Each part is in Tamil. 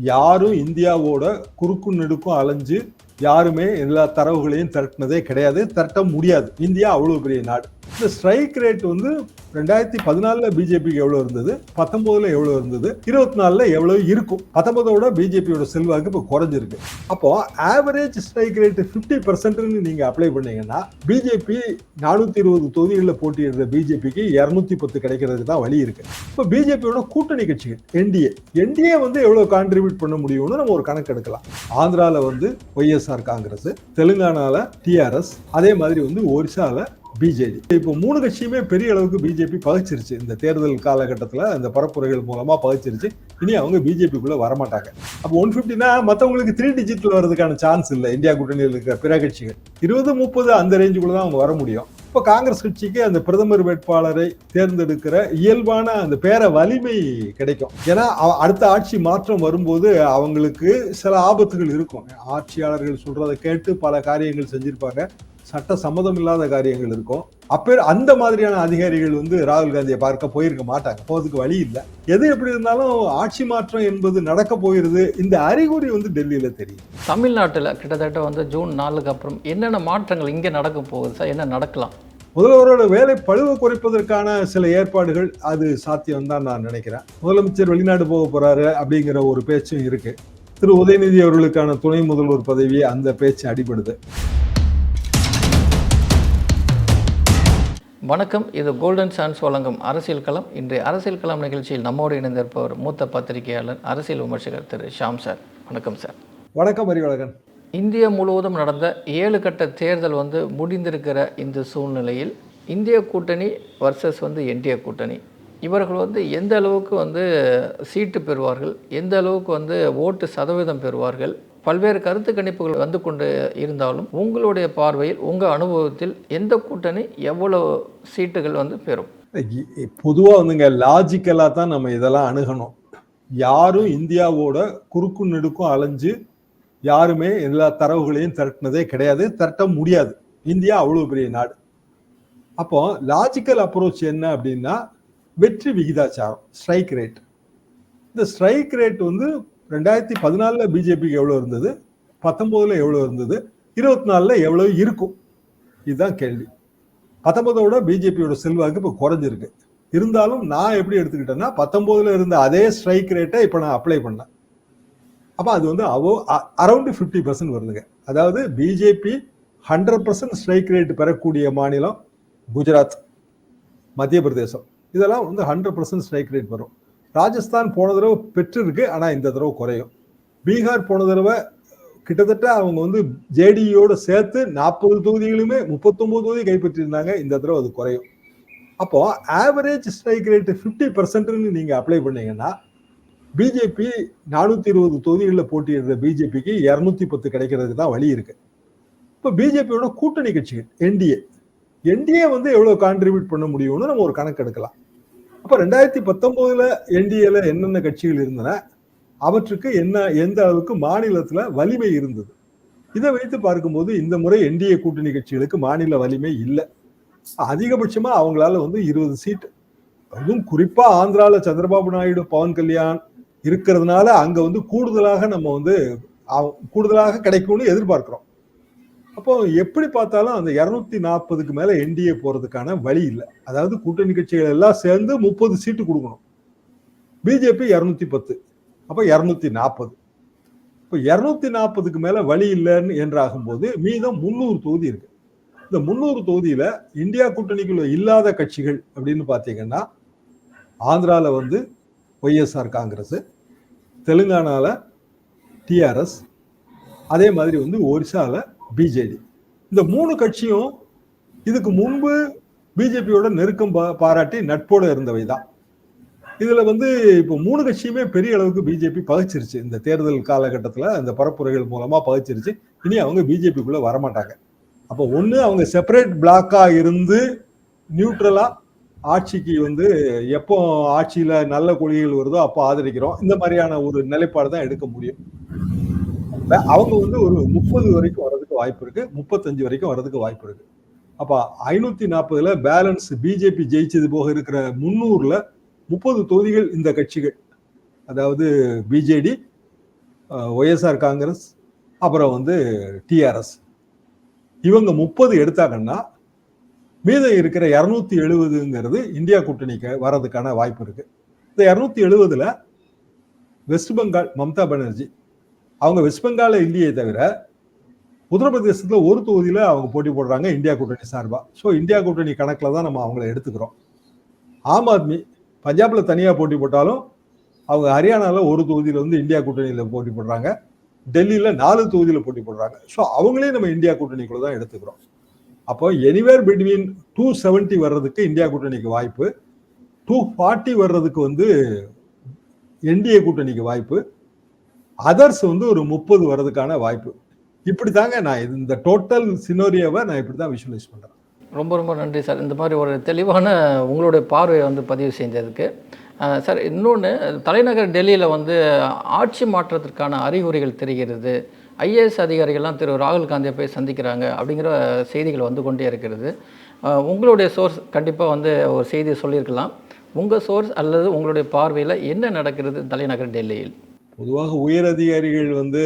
யாரும் இந்தியாவோட குறுக்கும் நெடுக்கும் அலைஞ்சு யாருமே எல்லா தரவுகளையும் திரட்டினதே கிடையாது திரட்ட முடியாது. இந்தியா அவ்வளோ பெரிய நாடு. இந்த ஸ்ட்ரைக் ரேட் வந்து ரெண்டாயிரத்தி பதினாலுல பிஜேபிக்கு எவ்வளவு இருந்தது? பத்தொன்பதுல எவ்வளவு இருந்தது? இருபத்தி நாலுல எவ்வளவு இருக்கும்? பத்தொன்பதோட பிஜேபியோட செல்வாக்கு இப்போ குறைஞ்சிருக்கு. அப்போ ஆவரேஜ் ஸ்ட்ரைக் ரேட் பிப்டி பர்சன்ட்னு நீங்க அப்ளை பண்ணீங்கன்னா பிஜேபி நானூத்தி இருபது தொகுதிகளில் போட்டியிடுற பிஜேபிக்கு இருநூத்தி பத்து கிடைக்கிறதுக்கு தான் வழி இருக்கு. இப்போ பிஜேபியோட கூட்டணி கட்சிகள் என்டிஏ என்டிஏ வந்து எவ்வளவு கான்ட்ரிபியூட் பண்ண முடியும்னு நம்ம ஒரு கணக்கு எடுக்கலாம். ஆந்திரால வந்து ஒய்எஸ்ஆர் காங்கிரஸ் தெலுங்கானால டிஆர்எஸ் அதே மாதிரி வந்து ஒரிசால பிஜேடி இப்போ மூணு கட்சியுமே பெரிய அளவுக்கு பிஜேபி பகிச்சிருச்சு. இந்த தேர்தல் காலகட்டத்தில் இந்த பரப்புரைகள் மூலமாக பகிச்சிருச்சு. இனி அவங்க பிஜேபிக்குள்ள வரமாட்டாங்க. அப்போ ஒன் ஃபிஃப்டினா மற்றவங்களுக்கு த்ரீ டிஜிட்டில் வர்றதுக்கான சான்ஸ் இல்லை. இந்தியா கூட்டணியில் இருக்கிற பிற கட்சிகள். இருபது முப்பது அந்த ரேஞ்சுக்குள்ள தான் அவங்க வர முடியும். இப்போ காங்கிரஸ் கட்சிக்கு அந்த பிரதமர் வேட்பாளரை தேர்ந்தெடுக்கிற இயல்பான அந்த பேர வலிமை கிடைக்கும். ஏன்னா அடுத்த ஆட்சி மாற்றம் வரும்போது அவங்களுக்கு சில ஆபத்துகள் இருக்கும். ஆட்சியாளர்கள் சொல்றதை கேட்டு பல காரியங்கள் செஞ்சிருப்பாங்க. சட்ட சம்மதம் இல்லாத காரியங்கள் இருக்கும். அப்ப அந்த மாதிரியான அதிகாரிகள் வந்து ராகுல் காந்தியை பார்க்க போயிருக்க மாட்டாங்க. போறதுக்கு வழி இல்லை. எது எப்படி இருந்தாலும் ஆட்சி மாற்றம் என்பது நடக்க போயிருது இந்த அறிகுறி வந்து டெல்லியில தெரியும் தமிழ்நாட்டில் கிட்டத்தட்ட வந்து ஜூன் நாலுக்கு அப்புறம் என்னென்ன மாற்றங்கள் இங்கே நடக்க போகுது சார்? என்ன நடக்கலாம்? முதல்வரோட வேலை பழுவை குறைப்பதற்கான சில ஏற்பாடுகள் அது சாத்தியம் தான் நான் நினைக்கிறேன். முதலமைச்சர் வெளிநாடு போக போறாரு அப்படிங்கிற ஒரு பேச்சும் இருக்கு. திரு உதயநிதி அவர்களுக்கான துணை முதல்வர் பதவி அந்த பேச்சு அடிபடுது. வணக்கம். இது கோல்டன் சான்ஸ் வழங்கும் அரசியல் களம். இன்றைய அரசியல் களம் நிகழ்ச்சியில் நம்மோடு இணைந்திருப்பவர் மூத்த பத்திரிகையாளர் அரசியல் விமர்சகர் திரு ஷாம் சார். வணக்கம் சார். வணக்கம் அறிவழகன் இந்தியா முழுவதும் நடந்த ஏழு கட்ட தேர்தல் வந்து முடிந்திருக்கிற இந்த சூழ்நிலையில் இந்திய கூட்டணி வர்சஸ் வந்து என்டிஏ கூட்டணி. இவர்கள் வந்து எந்த அளவுக்கு வந்து சீட்டு பெறுவார்கள்? எந்த அளவுக்கு வந்து ஓட்டு சதவீதம் பெறுவார்கள்? பல்வேறு கருத்து கணிப்புகள் வந்து கொண்டு இருந்தாலும் உங்களுடைய பார்வையில் உங்கள் அனுபவத்தில் எந்த கூட்டணி எவ்வளோ சீட்டுகள் வந்து பெறும்? பொதுவாக வந்துங்க லாஜிக்கலாக தான் நம்ம இதெல்லாம் அணுகணும். யாரும் இந்தியாவோட குறுக்கும் நெடுக்கும் அலைஞ்சு யாருமே எல்லா தரவுகளையும் திரட்டினதே கிடையாது திரட்ட முடியாது. இந்தியா அவ்வளோ பெரிய நாடு. அப்போ லாஜிக்கல் அப்ரோச் என்ன அப்படின்னா வெற்றி விகிதாச்சாரம் ஸ்ட்ரைக் ரேட் இந்த ஸ்ட்ரைக் ரேட் வந்து ரெண்டாயிரத்தி பதினாலில் பிஜேபிக்கு எவ்வளோ இருந்தது? பத்தொம்போதில் எவ்வளோ இருந்தது? இருபத்தி நாலில் எவ்வளோ இருக்கும்? இதுதான் கேள்வி. பத்தொன்பதோட பிஜேபியோட செல்வாக்கு இப்போ குறைஞ்சிருக்கு. இருந்தாலும் நான் எப்படி எடுத்துக்கிட்டேன்னா பத்தொம்போதில் இருந்த அதே ஸ்ட்ரைக் ரேட்டை இப்போ நான் அப்ளை பண்ணேன். அப்போ அது வந்து அவோ அரௌண்டு ஃபிஃப்டி பர்சன்ட் வருதுங்க. அதாவது BJP hundred percent strike rate பெறக்கூடிய மாநிலம் குஜராத் மத்திய பிரதேசம் இதெல்லாம் வந்து ஹண்ட்ரட் பர்சன்ட் ஸ்ட்ரைக் ரேட் வரும். ராஜஸ்தான் போன தடவை பெற்றிருக்கு ஆனால் இந்த தடவை குறையும். பீகார் போன தடவை கிட்டத்தட்ட அவங்க வந்து ஜேடியோட சேர்த்து நாற்பது தொகுதிகளுமே முப்பத்தொம்போது தொகுதி கைப்பற்றியிருந்தாங்க. இந்த தடவை அது குறையும். அப்போ ஆவரேஜ் ஸ்ட்ரைக் ரேட் ஃபிஃப்டி பர்சன்ட்னு நீங்க அப்ளை பண்ணீங்கன்னா பிஜேபி நானூத்தி இருபது தொகுதிகளில் போட்டியிடுற பிஜேபிக்கு இரநூத்தி பத்து கிடைக்கிறதுக்கு தான் வழி இருக்கு. இப்போ பிஜேபியோட கூட்டணி கட்சிகள் என்டிஏ என்டிஏ வந்து எவ்வளவு கான்ட்ரிபியூட் பண்ண முடியும்னு நம்ம ஒரு கணக்கு எடுக்கலாம் அப்போ ரெண்டாயிரத்தி பத்தொன்பதுல என்டிஏல என்னென்ன கட்சிகள் இருந்தன? அவற்றுக்கு என்ன எந்த அளவுக்கு மாநிலத்துல வலிமை இருந்தது? இதை வைத்து பார்க்கும்போது இந்த முறை என்டிஏ கூட்டணி கட்சிகளுக்கு மாநில வலிமை இல்லை. அதிகபட்சமா அவங்களால வந்து இருபது சீட் அதுவும் குறிப்பா ஆந்திரால சந்திரபாபு நாயுடு பவன் கல்யாண் இருக்கிறதுனால அங்க வந்து கூடுதலாக நம்ம வந்து அவ- கூடுதலாக கிடைக்கும்னு எதிர்பார்க்கிறோம். அப்போ எப்படி பார்த்தாலும் அந்த இரநூத்தி நாற்பதுக்கு மேல என்டிஏ போறதுக்கான வழி இல்லை. அதாவது கூட்டணி கட்சிகள் எல்லாம் சேர்ந்து முப்பது சீட்டு கொடுக்கணும். பிஜேபி இரநூத்தி பத்து அப்ப இரநூத்தி நாற்பது. இப்போ இரநூத்தி நாற்பதுக்கு மேல வழி இல்லைன்னு என்றாகும்போது மீதம் முந்நூறு தொகுதி இருக்கு. இந்த முந்நூறு தொகுதியில இந்தியா கூட்டணிக்குள்ள இல்லாத கட்சிகள் அப்படின்னு பார்த்தீங்கன்னா ஆந்திரால வந்து ஒய்எஸ்ஆர் காங்கிரஸ் தெலுங்கானால டிஆர்எஸ் அதே மாதிரி வந்து ஒரிசால பிஜேடி. இந்த மூணு கட்சியும் இதுக்கு முன்பு பிஜேபியோட நெருக்கம் பாராட்டி நட்போட இருந்தவை தான் இதுல வந்து இப்போ மூணு கட்சியுமே பெரிய அளவுக்கு பிஜேபி பகிச்சிருச்சு. இந்த தேர்தல் காலகட்டத்தில் இந்த பரப்புரைகள் மூலமா பகிச்சிருச்சு. இனி அவங்க பிஜேபிக்குள்ள வரமாட்டாங்க. அப்போ ஒன்று அவங்க செப்பரேட் பிளாக்கா இருந்து நியூட்ரலா ஆட்சிக்கு வந்து எப்போ ஆட்சியில நல்ல கொள்கைகள் வருதோ அப்போ ஆதரிக்கிறோம். இந்த மாதிரியான ஒரு நிலைப்பாடு தான் எடுக்க முடியும். அவங்க வந்து ஒரு முப்பது வரைக்கும் வாய்ப்பு இருக்கு. முப்பத்தஞ்சு வரைக்கும் வர்றதுக்கு வாய்ப்பு இருக்கு. அப்ப ஐநூத்தி நாற்பதுல பேலன்ஸ் பிஜேபி ஜெயிச்சது போக இருக்கிற முன்னூறுல முப்பது தொகுதிகள் இந்த கட்சிகள். அதாவது பிஜேடி ஒய்எஸ்ஆர் காங்கிரஸ் அப்புறம் வந்து டிஆர்எஸ் இவங்க முப்பது எடுத்தாங்கன்னா மீதம் இருக்கிற இரநூத்தி எழுபதுங்கிறது இந்தியா கூட்டணிக்கு வர்றதுக்கான வாய்ப்பு இருக்கு. இந்த இரநூத்தி எழுபதுல வெஸ்ட் பெங்கால் மம்தா பானர்ஜி. அவங்க வெஸ்ட் பெங்கால இல்லையே தவிர உத்தரப்பிரதேசத்தில் ஒரு தொகுதியில் அவங்க போட்டி போடுறாங்க இந்தியா கூட்டணி சார்பாக ஸோ இந்தியா கூட்டணி கணக்கில் தான் நம்ம அவங்கள எடுத்துக்கிறோம். ஆம் ஆத்மி பஞ்சாபில் தனியாக போட்டி போட்டாலும் அவங்க ஹரியானால ஒரு தொகுதியில் வந்து இந்தியா கூட்டணியில் போட்டி போடுறாங்க. டெல்லியில் நாலு தொகுதியில் போட்டி போடுறாங்க. ஸோ அவங்களே நம்ம இந்தியா கூட்டணிக்குள்ள தான் எடுத்துக்கிறோம். அப்போ எனிவேர் பிட்வீன் டூ செவன்ட்டி வர்றதுக்கு இந்தியா கூட்டணிக்கு வாய்ப்பு. டூ ஃபார்ட்டி வர்றதுக்கு வந்து என்டிஏ கூட்டணிக்கு வாய்ப்பு. அதர்ஸ் வந்து ஒரு முப்பது வர்றதுக்கான வாய்ப்பு. இப்படி தாங்க நான் இந்த டோட்டல் சினோரியாவை நான் இப்படி தான் விஷுவலைஸ் பண்றேன். ரொம்ப ரொம்ப நன்றி சார். இந்த மாதிரி ஒரு தெளிவான உங்களுடைய பார்வையை வந்து பதிவு செஞ்சதுக்கு. சார் இன்னொன்று தலைநகர் டெல்லியில் வந்து ஆட்சி மாற்றத்திற்கான அறிகுறிகள் தெரிகிறது. ஐஏஎஸ் அதிகாரிகள்லாம் திரு. ராகுல் காந்தியை போய் சந்திக்கிறாங்க அப்படிங்கிற செய்திகள் வந்து கொண்டே இருக்கிறது. உங்களுடைய சோர்ஸ் கண்டிப்பாக வந்து ஒரு செய்தி சொல்லியிருக்கலாம். உங்கள் சோர்ஸ் அல்லது உங்களுடைய பார்வையில் என்ன நடக்கிறது தலைநகர் டெல்லியில்? பொதுவாக உயர் அதிகாரிகள் வந்து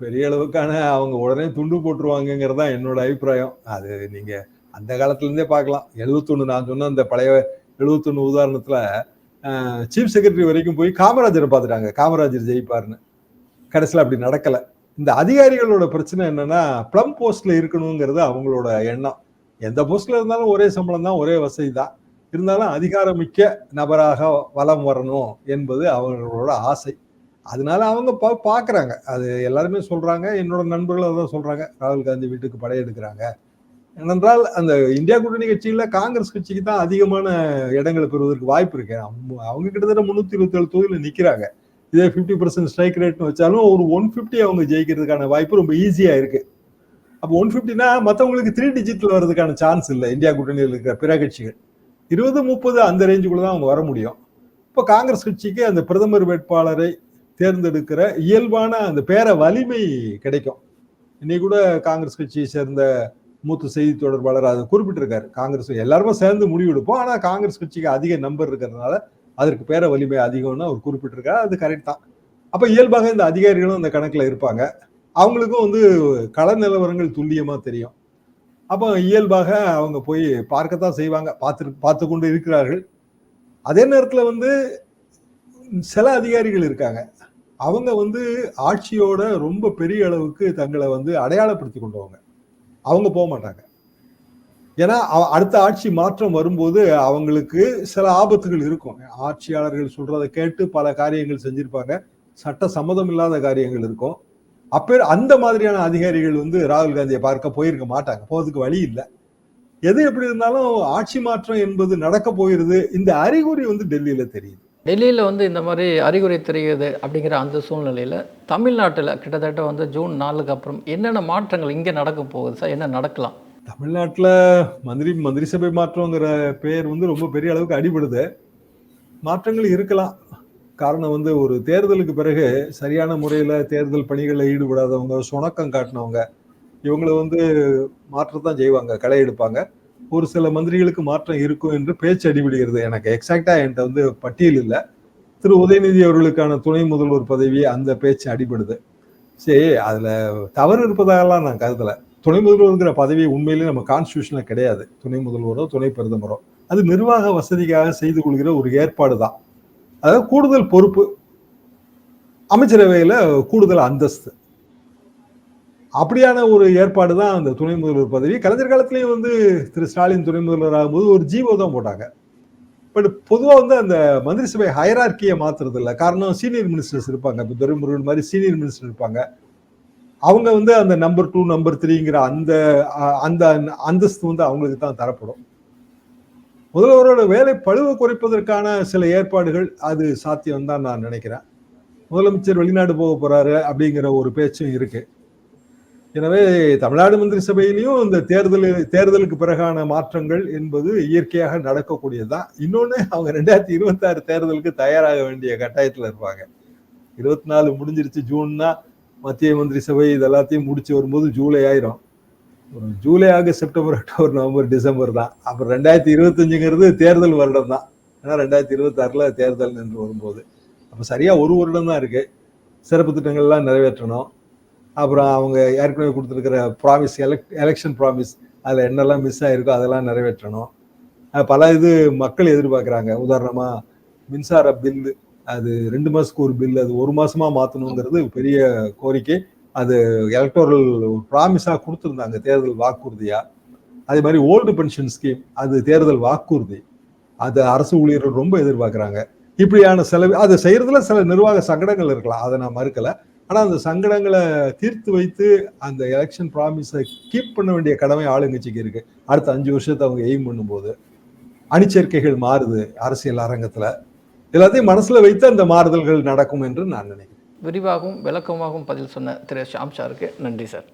பெரிய அளவுக்கான அவங்க உடனே துண்டு போட்டுருவாங்கங்கிறது தான் என்னோட அபிப்பிராயம். அது நீங்க அந்த காலத்துலேருந்தே பார்க்கலாம். எழுபத்தொன்னு நான் சொன்ன அந்த பழைய எழுபத்தொன்னு உதாரணத்துல சீஃப் செக்ரட்டரி வரைக்கும் போய் காமராஜரை பார்த்துட்டாங்க. காமராஜர் ஜெயிப்பார்னு கடைசியில் அப்படி நடக்கலை. இந்த அதிகாரிகளோட பிரச்சனை என்னன்னா ப்ளம் போஸ்ட்ல இருக்கணுங்கிறது அவங்களோட எண்ணம். எந்த போஸ்ட்ல இருந்தாலும் ஒரே சம்பளம் தான் ஒரே வசதி தான். இருந்தாலும் அதிகாரமிக்க நபராக வலம் வரணும் என்பது அவங்களோட ஆசை. அதனால அவங்க பா பார்க்குறாங்க அது எல்லாருமே சொல்கிறாங்க என்னோட நண்பர்கள் அதான் சொல்கிறாங்க ராகுல் காந்தி வீட்டுக்கு படையெடுக்கிறாங்க ஏனென்றால் அந்த இந்தியா கூட்டணி கட்சியில் காங்கிரஸ் கட்சிக்கு தான் அதிகமான இடங்களை பெறுவதற்கு வாய்ப்பு இருக்கு. அவங்க- அவங்க கிட்டத்தட்ட முந்நூற்றி இருபத்தேழு தொகுதியில் நிற்கிறாங்க இதே ஃபிஃப்டி பர்சன்ட் ஸ்ட்ரைக் ரேட்னு வச்சாலும் ஒரு ஒன் ஃபிஃப்டி அவங்க ஜெயிக்கிறதுக்கான வாய்ப்பு ரொம்ப ஈஸியாக இருக்குது அப்போ ஒன் ஃபிஃப்டினா மற்றவங்களுக்கு த்ரீ டிஜிட்டில் வர்றதுக்கான சான்ஸ் இல்லை. இந்தியா கூட்டணியில் இருக்கிற பிற கட்சிகள். இருபது முப்பது அந்த ரேஞ்சுக்குள்ள தான் அவங்க வர முடியும். இப்போ காங்கிரஸ் கட்சிக்கு அந்த பிரதமர் வேட்பாளரை தேர்ந்தெடுக்கிற இயல்பான அந்த பேர வலிமை கிடைக்கும். இன்னைக்கு கூட காங்கிரஸ் கட்சியை சேர்ந்த மூத்த செய்தி தொடர்பாளர் அதை குறிப்பிட்டிருக்காரு. காங்கிரஸ் எல்லாருமே சேர்ந்து முடிவெடுப்போம். ஆனால் காங்கிரஸ் கட்சிக்கு அதிக நம்பர் இருக்கிறதுனால அதற்கு பேர வலிமை அதிகம்னு அவர் குறிப்பிட்டிருக்காரு. அது கரெக்ட் தான். அப்போ இயல்பாக இந்த அதிகாரிகளும் அந்த கணக்கில் இருப்பாங்க. அவங்களுக்கும் வந்து கள நிலவரங்கள் துல்லியமாக தெரியும். அப்போ இயல்பாக அவங்க போய் பார்க்கத்தான் செய்வாங்க. பார்த்து பார்த்து கொண்டு இருக்கிறார்கள். அதே நேரத்தில் வந்து சில அதிகாரிகள் இருக்காங்க. அவங்க வந்து ஆட்சியோட ரொம்ப பெரிய அளவுக்கு தங்களை வந்து அடையாளப்படுத்தி கொண்டவங்க. அவங்க போக மாட்டாங்க. ஏன்னா அடுத்த ஆட்சி மாற்றம் வரும்போது அவங்களுக்கு சில ஆபத்துகள் இருக்கும். ஆட்சியாளர்கள் சொல்றதை கேட்டு பல காரியங்கள் செஞ்சிருப்பாங்க. சட்ட சம்மதம் இல்லாத காரியங்கள் இருக்கும். அப்பேர் அந்த மாதிரியான அதிகாரிகள் வந்து ராகுல் காந்தியை பார்க்க போயிருக்க மாட்டாங்க. போகிறதுக்கு வழி இல்லை. எது எப்படி இருந்தாலும் ஆட்சி மாற்றம் என்பது நடக்க போயிருது. இந்த அறிகுறி வந்து டெல்லியில தெரியுது. டெல்லியில் வந்து இந்த மாதிரி அறிகுறி தெரியுது அப்படிங்கிற அந்த சூழ்நிலையில் தமிழ்நாட்டில் கிட்டத்தட்ட வந்து ஜூன் நாலுக்கு அப்புறம் என்னென்ன மாற்றங்கள் இங்கே நடக்க போகுது சார்? என்ன நடக்கலாம்? தமிழ்நாட்டில் மந்திரி மந்திரி சபை மாற்றங்கிற பெயர் வந்து ரொம்ப பெரிய அளவுக்கு அடிபடுது. மாற்றங்கள் இருக்கலாம். காரணம் வந்து ஒரு தேர்தலுக்கு பிறகு சரியான முறையில் தேர்தல் பணிகளில் ஈடுபடாதவங்க சுணக்கம் காட்டினவங்க இவங்களை வந்து மாற்றத்தான் செய்வாங்க களை எடுப்பாங்க. ஒரு சில மந்திரிகளுக்கு மாற்றம் இருக்கும் என்று பேச்சு அடிபடுகிறது. எனக்கு எக்ஸாக்டா என்கிட்ட வந்து பட்டியல் இல்லை. திரு உதயநிதி அவர்களுக்கான துணை முதல்வர் பதவி அந்த பேச்சு அடிபடுது. சரி அதுல தவறு இருப்பதாகலாம் நான் கருதல. துணை முதல்வருங்கிற பதவி உண்மையிலேயே நம்ம கான்ஸ்டியூஷன்ல கிடையாது. துணை முதல்வரோ துணை பிரதமரோ. அது நிர்வாக வசதிக்காக செய்து கொள்கிற ஒரு ஏற்பாடு தான். அதாவது கூடுதல் பொறுப்பு. அமைச்சரவையில் கூடுதல் அந்தஸ்து. அப்படியான ஒரு ஏற்பாடு தான் அந்த துணை முதல்வர் பதவி. கலைஞர் காலத்திலேயும் வந்து திரு ஸ்டாலின் துணை முதல்வர் ஆகும்போது ஒரு ஜீவோ தான் போட்டாங்க. பட் பொதுவாக வந்து அந்த மந்திரி சபை ஹயரார்கியை மாத்துறது இல்லை காரணம் சீனியர் மினிஸ்டர்ஸ் இருப்பாங்க. இப்போ துரைமுருகன் மாதிரி சீனியர் மினிஸ்டர் இருப்பாங்க. அவங்க வந்து அந்த நம்பர் டூ நம்பர் த்ரீங்கிற அந்த அந்த அந்தஸ்து வந்து அவங்களுக்கு தான் தரப்படும். முதல்வரோட வேலை பழுவை குறைப்பதற்கான சில ஏற்பாடுகள் அது சாத்தியம் தான் நான் நினைக்கிறேன். முதலமைச்சர் வெளிநாடு போக போறாரு அப்படிங்கிற ஒரு பேச்சும் இருக்கு. எனவே தமிழ்நாடு மந்திரி சபையிலையும் இந்த தேர்தல் தேர்தலுக்கு பிறகான மாற்றங்கள் என்பது இயற்கையாக நடக்கக்கூடியதுதான். இன்னொன்று அவங்க ரெண்டாயிரத்தி இருபத்தி ஆறு தேர்தலுக்கு தயாராக வேண்டிய கட்டாயத்தில் இருப்பாங்க. இருபத்தி நாலு முடிஞ்சிருச்சு ஜூன்னா மத்திய மந்திரி சபை இது எல்லாத்தையும் முடிச்சு வரும்போது ஜூலை ஆயிரும். ஒரு July August September October November December தான். அப்புறம் ரெண்டாயிரத்தி இருபத்தஞ்சுங்கிறது தேர்தல் வருடம் தான். ஏன்னா ரெண்டாயிரத்தி இருபத்தாறில் தேர்தல் நின்று வரும்போது. அப்போ சரியாக ஒரு வருடம் தான் இருக்குது சிறப்பு திட்டங்கள்லாம் நிறைவேற்றணும். அப்புறம் அவங்க ஏற்கனவே கொடுத்துருக்கிற ப்ராமிஸ் எலெக் எலெக்ஷன் ப்ராமிஸ் அதில் என்னெல்லாம் மிஸ் ஆகிருக்கோ அதெல்லாம் நிறைவேற்றணும். பல இது மக்கள் எதிர்பார்க்குறாங்க. உதாரணமாக மின்சார பில்லு அது ரெண்டு மாதத்துக்கு ஒரு பில் அது ஒரு மாதமாக மாற்றணுங்கிறது பெரிய கோரிக்கை. அது எலக்டோரல் ப்ராமிஸாக கொடுத்துருந்தாங்க தேர்தல் வாக்குறுதியாக அதே மாதிரி ஓல்டு பென்ஷன் ஸ்கீம் அது தேர்தல் வாக்குறுதி. அது அரசு ஊழியர்கள் ரொம்ப எதிர்பார்க்குறாங்க. இப்படியான செலவு அதை செய்கிறதுல சில நிர்வாக சங்கடங்கள் இருக்கலாம். அதை நான் மறுக்கலை. ஆனா அந்த சங்கடங்களை தீர்த்து வைத்து அந்த எலெக்ஷன் ப்ராமிஸை கீப் பண்ண வேண்டிய கடமை ஆளுங்கட்சிக்கு இருக்கு. அடுத்த அஞ்சு வருஷத்தை அவங்க எய்ம் பண்ணும்போது அணிச்சேர்க்கைகள் மாறுது அரசியல் அரங்கத்துல. எல்லாத்தையும் மனசுல வைத்து அந்த மாறுதல்கள் நடக்கும் என்று நான் நினைக்கிறேன். விரிவாகவும் விளக்கமாகவும் பதில் சொன்ன திரு ஷாம் சாருக்கு நன்றி சார்.